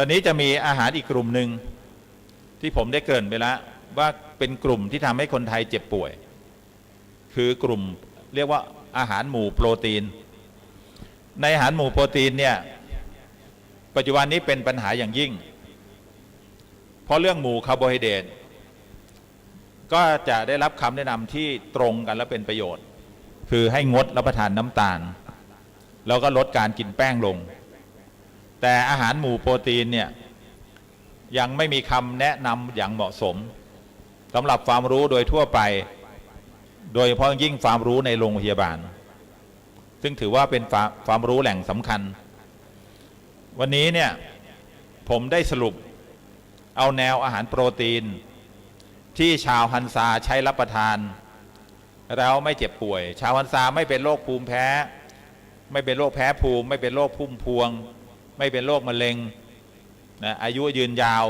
ตอนนี้จะมีอาหารอีกกลุ่มหนึ่งที่ผมได้เกริ่นไปแล้วว่าเป็นกลุ่มที่ทำให้คนไทยเจ็บป่วย คือกลุ่มเรียกว่าอาหารหมู่โปรตีน ในอาหารหมู่โปรตีนเนี่ยปัจจุบันนี้เป็นปัญหาอย่างยิ่ง เพราะเรื่องหมู่คาร์โบไฮเดรตก็จะได้รับคำแนะนำที่ตรงกันและเป็นประโยชน์ คือให้งดรับประทานน้ำตาล แล้วก็ลดการกินแป้งลง แต่อาหารหมู่โปรตีนเนี่ยยังไม่มีคำแนะนำอย่างเหมาะสมสำหรับความรู้โดยทั่วไป โดยเฉพาะยิ่งความรู้ในโรงพยาบาล ซึ่งถือว่าเป็นความความรู้แหล่งสำคัญ วันนี้เนี่ยผมได้สรุปเอาแนวอาหารโปรตีน ที่ชาวฮันซาใช้รับประทาน แล้วไม่เจ็บป่วย ชาวฮันซาไม่เป็นโรคภูมิแพ้ ไม่เป็นโรคแพ้ภูมิ ไม่เป็นโรคพุ่มพวง ไม่เป็นโรคมะเร็งนะอายุยืนยาว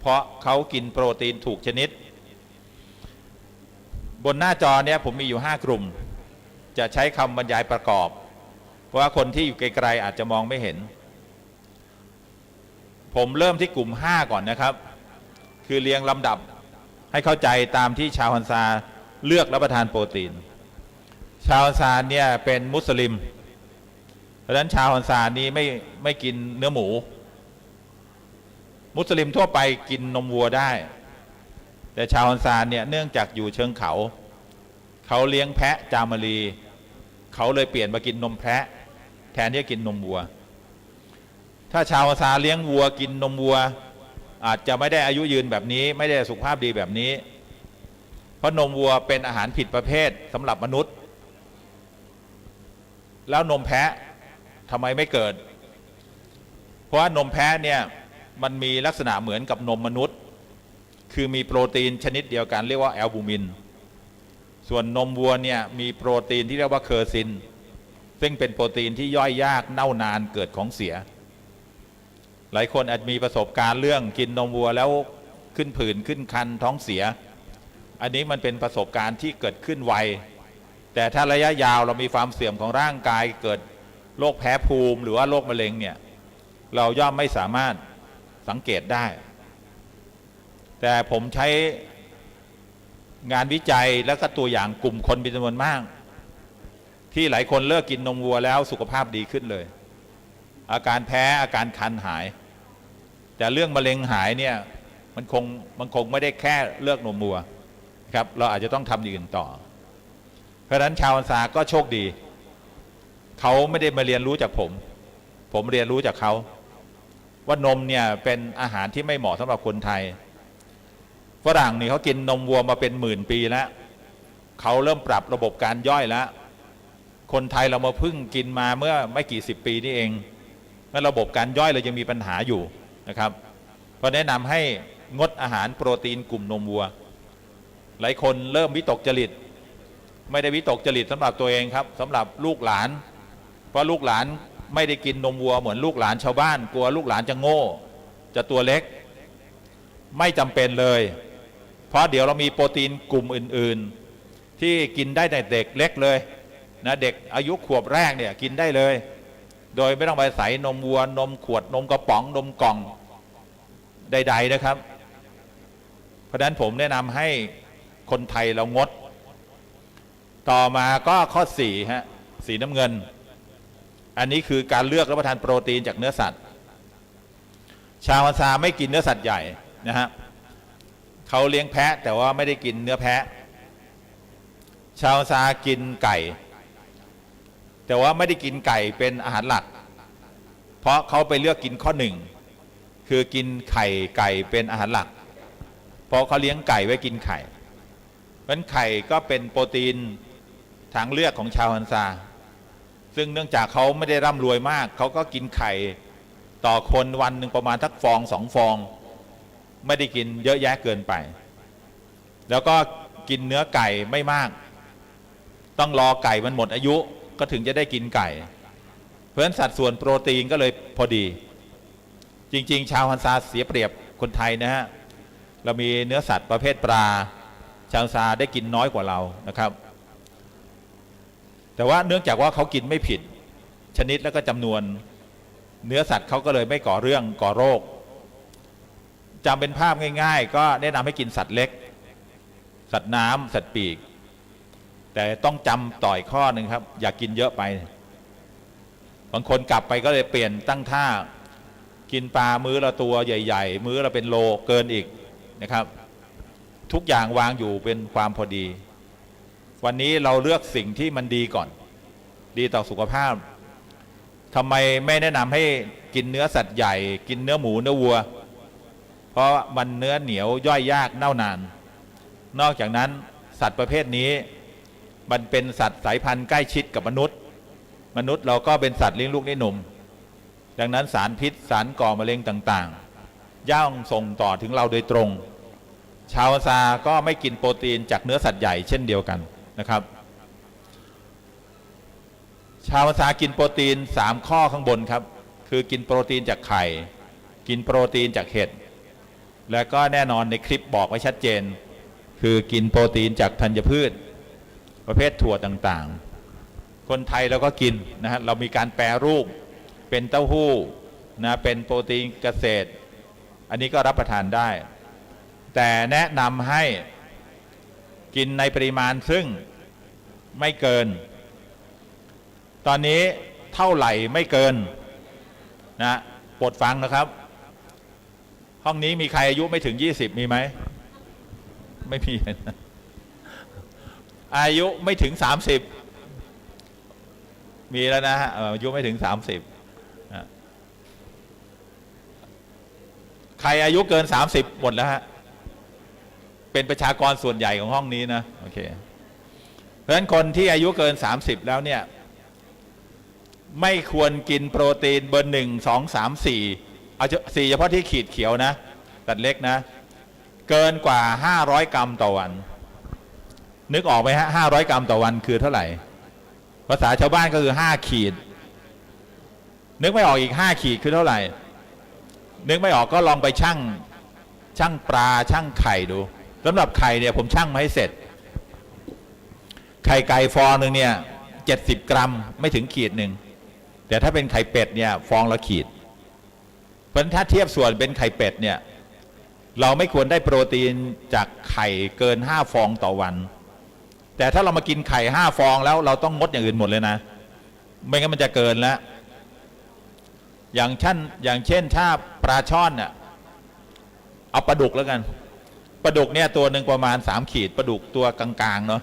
เพราะเขากินโปรตีนถูกชนิด บนหน้าจอเนี่ยผมมีอยู่ 5 กลุ่ม จะใช้คำบรรยายประกอบ เพราะว่าคนที่อยู่ไกลๆอาจจะมองไม่เห็น ผมเริ่มที่กลุ่ม 5 ก่อนนะครับ คือเรียงลำดับให้เข้าใจตามที่ชาวฮันซาเลือกรับประทานโปรตีน ชาวฮันซาเนี่ยเป็นมุสลิม เพราะฉะนั้นชาวฮันซานี้ไม่ไม่กินเนื้อหมู มุสลิมทั่วไปกินนมวัวได้ แต่ชาวฮันซาเนี่ยเนื่องจากอยู่เชิงเขา เขาเลี้ยงแพะจามรี เขาเลยเปลี่ยนมากินนมแพะ แทนที่จะกินนมวัว ถ้าชาวฮันซาเลี้ยงวัวกินนมวัว อาจจะไม่ได้อายุยืนแบบนี้ ไม่ได้สุขภาพดีแบบนี้ เพราะนมวัวเป็นอาหารผิดประเภทสำหรับมนุษย์ แล้วนมแพะ ทำไมไม่เกิด เพราะว่านมแพะเนี่ยมันมีลักษณะเหมือนกับนมมนุษย์ คือมีโปรตีนชนิดเดียวกันเรียกว่าแอลบูมิน ส่วนนมวัวเนี่ยมีโปรตีนที่เรียกว่าเคอร์ซิน ซึ่งเป็นโปรตีนที่ย่อยยากเน่านานเกิดของเสีย หลายคนอาจมีประสบการณ์เรื่องกินนมวัวแล้วขึ้นผื่นขึ้นคันท้องเสีย อันนี้มันเป็นประสบการณ์ที่เกิดขึ้นไวแต่ถ้าระยะยาวเรามีความเสื่อมของร่างกายเกิด โรคแพ้ภูมิหรือว่าโรคมะเร็งเนี่ย เราย่อมไม่สามารถสังเกตได้ แต่ผมใช้งานวิจัยและก็ตัวอย่างกลุ่มคนเป็นจำนวนมาก ที่หลายคนเลิกกินนมวัวแล้วสุขภาพดีขึ้นเลย อาการแพ้อาการคันหาย แต่เรื่องมะเร็งหายเนี่ยมันคงมันคงไม่ได้แค่เลิกนมวัวครับ เราอาจจะต้องทำอย่างอื่นต่อ เพราะนั้นชาวอันซาก็โชคดี เขาไม่ได้มาเรียนรู้จากผม ผมเรียนรู้จากเขา ว่านมเนี่ยเป็นอาหารที่ไม่เหมาะสำหรับคนไทยฝรั่งนี่เขากินนมวัวมาเป็นหมื่นปีแล้วเขาเริ่มปรับระบบการย่อยแล้ว คนไทยเรามาพึ่งกินมาเมื่อไม่กี่สิบปีนี่เองงั้ระบบการย่อยเรายังมีปัญหาอยู่นะครับก็แนะนำให้งดอาหารโปรตีนกลุ่มนมวัว หลายคนเริ่มวิตกจริต ไม่ได้วิตกจริตสำหรับตัวเองครับสำหรับลูกหลาน เพราะลูกหลานไม่ได้กินนมวัวเหมือนลูกหลานชาวบ้าน กลัวลูกหลานจะโง่ จะตัวเล็ก ไม่จำเป็นเลย เพราะเดี๋ยวเรามีโปรตีนกลุ่มอื่น ๆ ที่กินได้แต่เด็กเล็กเลยนะเด็กอายุขวบแรกเนี่ยกินได้เลย โดยไม่ต้องไปใส่นมวัวนมขวดนมกระป๋องนมกล่องใด ๆ นะครับ เพราะฉะนั้นผมแนะนำให้คนไทยเรางด ต่อมาก็ข้อสี่ฮะสีน้ำเงิน อันนี้คือการเลือกรับประทานโปรตีนจากเนื้อสัตว์ ชาวฮันซาไม่กินเนื้อสัตว์ใหญ่นะฮะเขาเลี้ยงแพะแต่ว่าไม่ได้กินเนื้อแพะ ชาวฮันซากินไก่ แต่ว่าไม่ได้กินไก่เป็นอาหารหลัก เพราะเขาไปเลือกกินข้อหนึ่งคือกินไข่ไก่เป็นอาหารหลัก เพราะเขาเลี้ยงไก่ไว้กินไข่เพราะนั้นไข่ก็เป็นโปรตีนทางเลือกของชาวฮันซา ซึ่งเนื่องจากเขาไม่ได้ร่ำรวยมาก เขาก็กินไข่ต่อคนวันหนึ่งประมาณทักฟองสองฟอง ไม่ได้กินเยอะแยะเกินไป แล้วก็กินเนื้อไก่ไม่มาก ต้องรอไก่มันหมดอายุก็ถึงจะได้กินไก่ เพราะฉะนั้นสัดส่วนโปรตีนก็เลยพอดี จริง ๆ ชาวฮันซาเสียเปรียบคนไทยนะฮะเรามีเนื้อสัตว์ประเภทปลา ชาวซาได้กินน้อยกว่าเรานะครับ แต่ว่าเนื่องจากว่าเขากินไม่ผิด ชนิดแล้วก็จำนวน เนื้อสัตว์เขาก็เลยไม่ก่อเรื่องก่อโรคจำเป็นภาพง่าย ๆ ก็แนะนำให้กินสัตว์เล็ก สัตว์น้ำสัตว์ปีก แต่ต้องจำต่อยข้อหนึ่งครับ อย่ากกินเยอะไป บางคนกลับไปก็เลยเปลี่ยนตั้งท่า กินปลามื้อละตัวใหญ่ ๆ มื้อละเป็นโลเกินอีกนะครับ ทุกอย่างวางอยู่เป็นความพอดี วันนี้เราเลือกสิ่งที่มันดีก่อน ดีต่อสุขภาพทำไมไม่แนะนำให้กินเนื้อสัตว์ใหญ่ กินเนื้อหมูเนื้อวัว เพราะมันเนื้อเหนียวย่อยยากเน่านาน นอกจากนั้นสัตว์ประเภทนี้ มันเป็นสัตว์สายพันธุ์ใกล้ชิดกับมนุษย์ มนุษย์เราก็เป็นสัตว์เลี้ยงลูกเลี้ยงหนุ่มดังนั้นสารพิษสารก่อมะเร็งต่างๆ ย่างส่งต่อถึงเราโดยตรง ชาวซาก็ไม่กินโปรตีนจากเนื้อสัตว์ใหญ่เช่นเดียวกัน นะครับ ชาวซากินโปรตีน 3 ข้อข้างบนครับ คือกินโปรตีนจากไข่ กินโปรตีนจากเห็ดแล้วก็แน่นอนในคลิปบอกไว้ชัดเจน คือกินโปรตีนจากธัญพืช ประเภทถั่วต่างๆ คนไทยเราก็กินนะฮะเรามีการแปรรูปเป็นเต้าหู้นะเป็นโปรตีนเกษตร อันนี้ก็รับประทานได้ แต่แนะนำให้ กินในปริมาณซึ่งไม่เกิน ตอนนี้เท่าไหร่ไม่เกินนะโปรดฟังนะครับ ห้องนี้มีใครอายุไม่ถึง 20 มีไหม ไม่มีนะอายุไม่ถึง 30 มีแล้วนะฮะอายุไม่ถึง 30นะใครอายุเกิน 30 หมดแล้วฮะ เป็นประชากรส่วนใหญ่ของห้องนี้นะโอเคเพราะฉะนั้นคนที่อายุเกิน 30 แล้วเนี่ย ไม่ควรกินโปรตีนเบอร์หนึ่งสองสามสี่เอาสี่เฉพาะที่ขีดเขียวนะตัดเล็กนะ เกินกว่า 500 กรัมต่อวัน นึกออกไหมฮะ500กรัมต่อวันคือเท่าไหร่ ภาษาชาวบ้านก็คือ5ขีด นึกไม่ออกอีก5ขีดคือเท่าไหร่ นึกไม่ออกก็ลองไปชั่งชั่งปลาชั่งไข่ดู สำหรับไข่เนี่ยผมชั่งมาให้เสร็จ ไข่ไก่ฟองหนึ่งเนี่ย70กรัมไม่ถึงขีดหนึ่งแต่ถ้าเป็นไข่เป็ดเนี่ยฟองละขีด เพราะฉะนั้นถ้าเทียบส่วนเป็นไข่เป็ดเนี่ยเราไม่ควรได้โปรตีนจากไข่เกิน5ฟองต่อวัน แต่ถ้าเรามากินไข่5ฟองแล้วเราต้องงดอย่างอื่นหมดเลยนะ ไม่งั้นมันจะเกินแล้วอย่างเช่นอย่างเช่นถ้าปลาช่อนเนี่ยเอาปลาดุกแล้วกัน ปลาดุกเนี่ยตัวหนึ่งประมาณ3ขีดปลาดุกตัวกลางๆเนาะ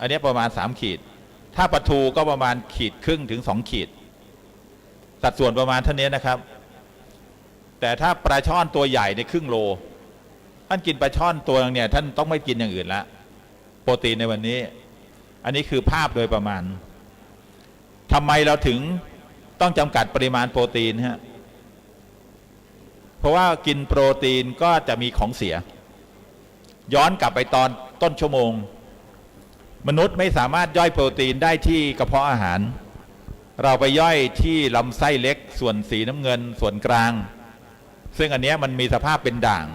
อันนี้ประมาณ3ขีด ถ้าปลาทูก็ประมาณขีดครึ่งถึง2ขีด สัดส่วนประมาณเท่านี้นะครับ แต่ถ้าปลาช่อนตัวใหญ่ในครึ่งโล ท่านกินปลาช่อนตัวนึงเนี่ยท่านต้องไม่กินอย่างอื่นละโปรตีนในวันนี้ อันนี้คือภาพโดยประมาณทำไมเราถึงต้องจำกัดปริมาณโปรตีนฮะ เพราะว่ากินโปรตีนก็จะมีของเสีย ย้อนกลับไปตอนต้นชั่วโมง มนุษย์ไม่สามารถย่อยโปรตีนได้ที่กระเพาะอาหาร เราไปย่อยที่ลำไส้เล็ก ส่วนสีน้ำเงินส่วนกลาง ซึ่งอันนี้มันมีสภาพเป็นด่าง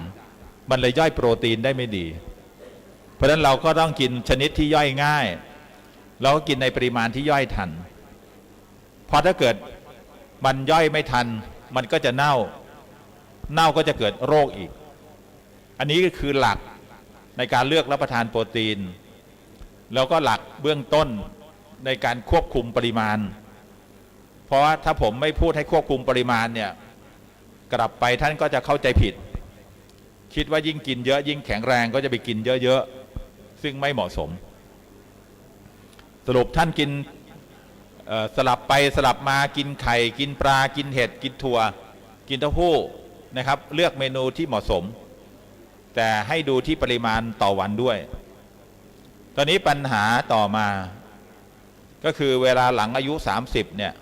มันเลยย่อยโปรตีนได้ไม่ดี เพราะฉะนั้นเราก็ต้องกินชนิดที่ย่อยง่าย เราก็กินในปริมาณที่ย่อยทันเพราะถ้าเกิดมันย่อยไม่ทัน มันก็จะเน่า เน่าก็จะเกิดโรคอีก อันนี้ก็คือหลักในการเลือกรับประทานโปรตีน แล้วก็หลักเบื้องต้นในการควบคุมปริมาณ เพราะว่าถ้าผมไม่พูดให้ควบคุมปริมาณเนี่ยกลับไปท่านก็จะเข้าใจผิด คิดว่ายิ่งกินเยอะยิ่งแข็งแรงก็จะไปกินเยอะๆซึ่งไม่เหมาะสม สรุปท่านกินสลับไปสลับมากินไข่ กินปลากินเห็ดกินถั่ว กินเต้าหู้ นะครับ เลือกเมนูที่เหมาะสม แต่ให้ดูที่ปริมาณต่อวันด้วย ตอนนี้ปัญหาต่อมา ก็คือเวลาหลังอายุ 30 เนี่ย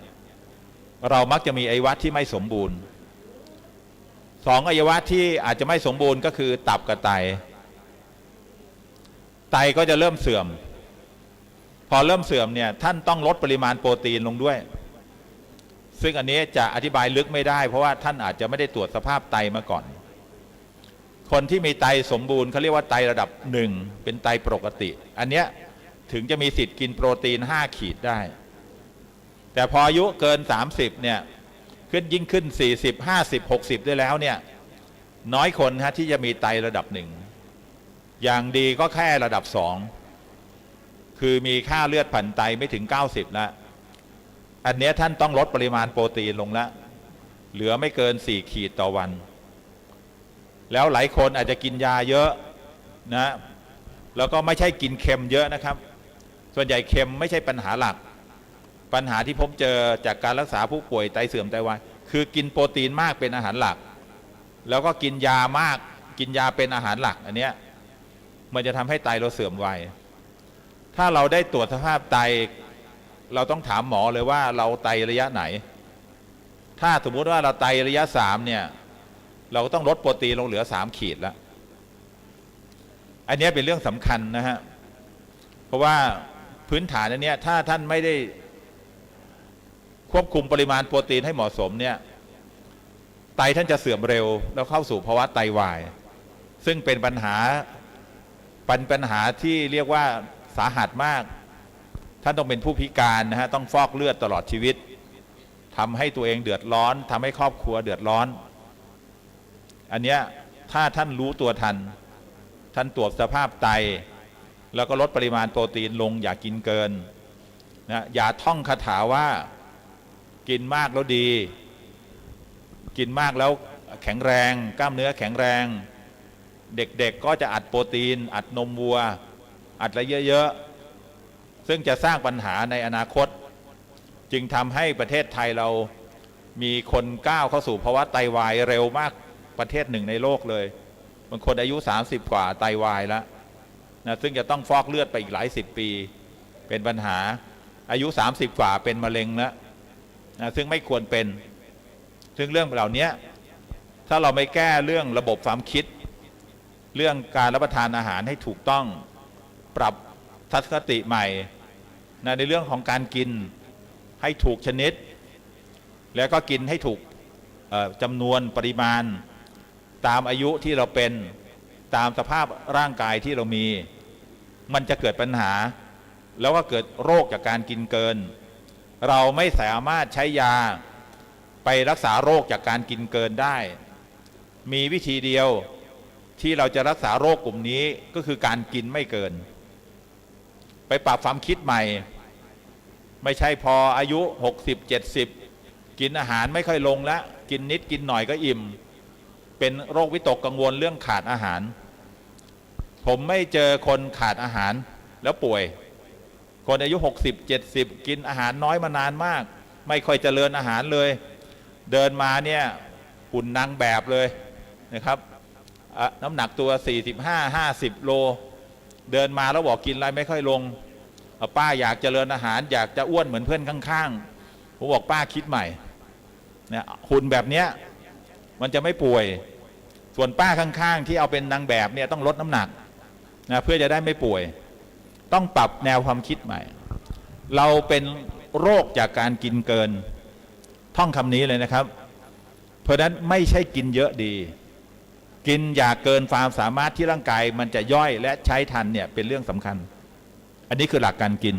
เรามักจะมีอวัยวะที่ไม่สมบูรณ์สองอวัยวะที่อาจจะไม่สมบูรณ์ก็คือตับกับไต ไตก็จะเริ่มเสื่อม พอเริ่มเสื่อมเนี่ยท่านต้องลดปริมาณโปรตีนลงด้วย ซึ่งอันนี้จะอธิบายลึกไม่ได้ เพราะว่าท่านอาจจะไม่ได้ตรวจสภาพไตมาก่อน คนที่มีไตสมบูรณ์เขาเรียกว่าไตระดับหนึ่งเป็นไตปกติ อันเนี้ยถึงจะมีสิทธิ์กินโปรตีน 5 ขีดได้ แต่พออายุเกิน 30เนี่ยขึ้นยิ่งขึ้น 40 50 60ได้แล้วเนี่ยน้อยคนฮะที่จะมีไตระดับหนึ่งอย่างดีก็แค่ระดับสองคือมีค่าเลือดผันไตไม่ถึง 90แล้ว อันเนี้ยท่านต้องลดปริมาณโปรตีนลงล้วเหลือไม่เกิน 4 ขีดต่อวัน แล้วหลายคนอาจจะกินยาเยอะนะแล้วก็ไม่ใช่กินเค็มเยอะนะครับ ส่วนใหญ่เค็มไม่ใช่ปัญหาหลัก ปัญหาที่พบเจอจากการรักษาผู้ป่วยไตเสื่อมไตวายคือกินโปรตีนมากเป็นอาหารหลัก แล้วก็กินยามากกินยาเป็นอาหารหลักอันเนี้ยมันจะทำให้ไตเราเสื่อมไวถ้าเราได้ตรวจสภาพไต เราต้องถามหมอเลยว่าเราไตระยะไหน ถ้าสมมุติว่าเราไตระยะสามเนี่ย เราก็ต้องลดโปรตีนลงเหลือสามขีดแล้วอันนี้เป็นเรื่องสำคัญนะฮะ เพราะว่าพื้นฐานอันเนี้ยถ้าท่านไม่ได้ควบคุมปริมาณโปรตีนให้เหมาะสมเนี่ย ไตท่านจะเสื่อมเร็ว แล้วเข้าสู่ภาวะไตวาย ซึ่งเป็นปัญหาปัญปัญหาที่เรียกว่าสาหัสมาก ท่านต้องเป็นผู้พิการนะฮะต้องฟอกเลือดตลอดชีวิตทำให้ตัวเองเดือดร้อนทำให้ครอบครัวเดือดร้อน อันเนี้ยถ้าท่านรู้ตัวทัน ท่านตรวจสภาพไต แล้วก็ลดปริมาณโปรตีนลงอย่ากินเกินนะอย่าท่องคาถาว่ากินมากแล้วดี กินมากแล้วแข็งแรง กล้ามเนื้อแข็งแรง เด็กๆก็จะอัดโปรตีน อัดนมวัว อัดอะไรเยอะๆ ซึ่งจะสร้างปัญหาในอนาคต จึงทำให้ประเทศไทยเรามีคนก้าวเข้าสู่ภาวะไตวายเร็วมากประเทศหนึ่งในโลกเลยบางคนอายุ 30 กว่าไตวายแล้วนะซึ่งจะต้องฟอกเลือดไปอีกหลายสิบปี เป็นปัญหาอายุ 30 กว่าเป็นมะเร็งแล้วนะซึ่งไม่ควรเป็น ซึ่งเรื่องเหล่านี้ถ้าเราไม่แก้เรื่องระบบความคิด เรื่องการรับประทานอาหารให้ถูกต้องปรับทัศนคติใหม่ นะในเรื่องของการกินให้ถูกชนิด แล้วก็กินให้ถูกจำนวนปริมาณ ตามอายุที่เราเป็นตามสภาพร่างกายที่เรามี มันจะเกิดปัญหา แล้วก็เกิดโรคจากการกินเกิน เราไม่สามารถใช้ยาไปรักษาโรคจากการกินเกินได้ มีวิธีเดียวที่เราจะรักษาโรคกลุ่มนี้ก็คือการกินไม่เกิน ไปปรับความคิดใหม่ ไม่ใช่พออายุ 60 70 กินอาหารไม่ค่อยลงแล้ว กินนิดกินหน่อยก็อิ่ม เป็นโรควิตกกังวลเรื่องขาดอาหาร ผมไม่เจอคนขาดอาหารแล้วป่วย คนอายุ 60 70 กินอาหารน้อยมานานมาก ไม่ค่อยเจริญอาหารเลย เดินมาเนี่ยหุ่นนางแบบเลยนะครับ น้ำหนักตัว 45 50 โล เดินมาแล้วบอกกินอะไรไม่ค่อยลงป้าอยากเจริญอาหาร อยากจะอ้วนเหมือนเพื่อนข้างๆผมบอกป้าคิดใหม่เนี่ยหุ่นแบบเนี้ยมันจะไม่ป่วย ส่วนป้าข้างๆ ที่เอาเป็นนางแบบเนี่ยต้องลดน้ำหนักนะเพื่อจะได้ไม่ป่วย ต้องปรับแนวความคิดใหม่ เราเป็นโรคจากการกินเกิน ท่องคำนี้เลยนะครับ เพราะฉะนั้นไม่ใช่กินเยอะดี กินอย่าเกินความสามารถที่ร่างกายมันจะย่อยและใช้ทันเนี่ยเป็นเรื่องสำคัญ อันนี้คือหลักการกิน